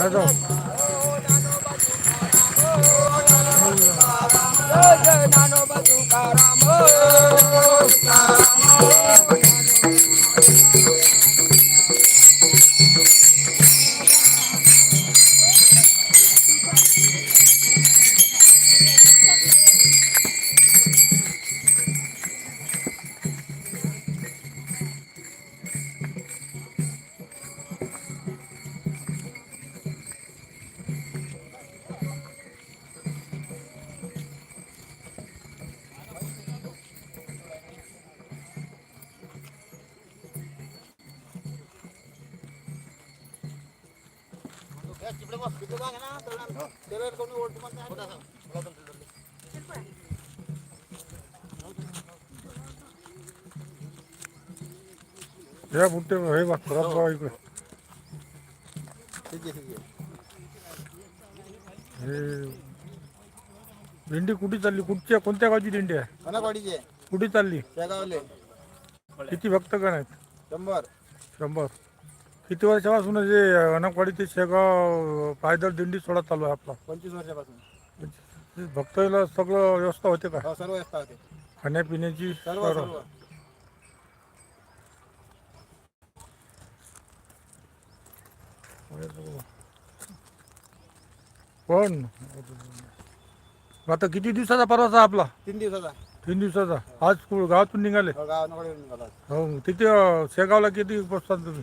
Ado. Jai या बुट्टे हे बघ खराब बघा इकडे. हे. दिंडी कुठे चालली? कुठच्या कोणत्या गावची दिंडी आहे? कुठे चालली? शेगावले. किती भक्तगण आहेत? शंभर. शंभर. किती वर्षापासून जे अनकवाडी ते शेगाव पायदळ दिंडी सोडा चालू आहे आपला? पंचवीस वर्षापासून. भक्ताला सगळं व्यवस्था होते का? हो सर्व व्यवस्था होते. खाण्यापिण्याची सर्व सर्व. सर्व. पण आता किती दिवसाचा प्रवास आहे आपला? तीन दिवसाचा. तीन दिवसाचा. आज गावातून निघाले? हो, गावाकडे निघाला हो तिथे अं, शेगावला किती पोचतात तुम्ही?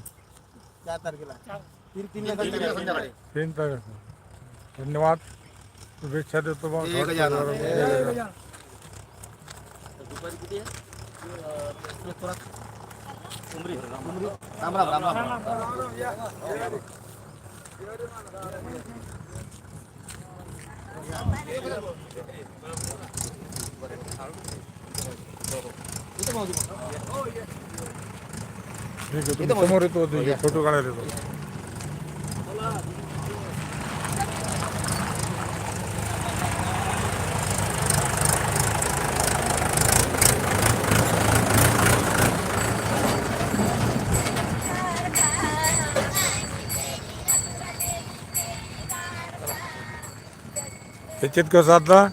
तीन तारीख धन्यवाद शुभेच्छा देतो बा ठीक आहे समोर येतो फोटो काढायला येतो. त्याच्यात कसं आता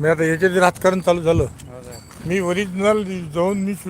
मी आता याच्यात राजकारण चालू झालं. मी ओरिजिनल जाऊन मी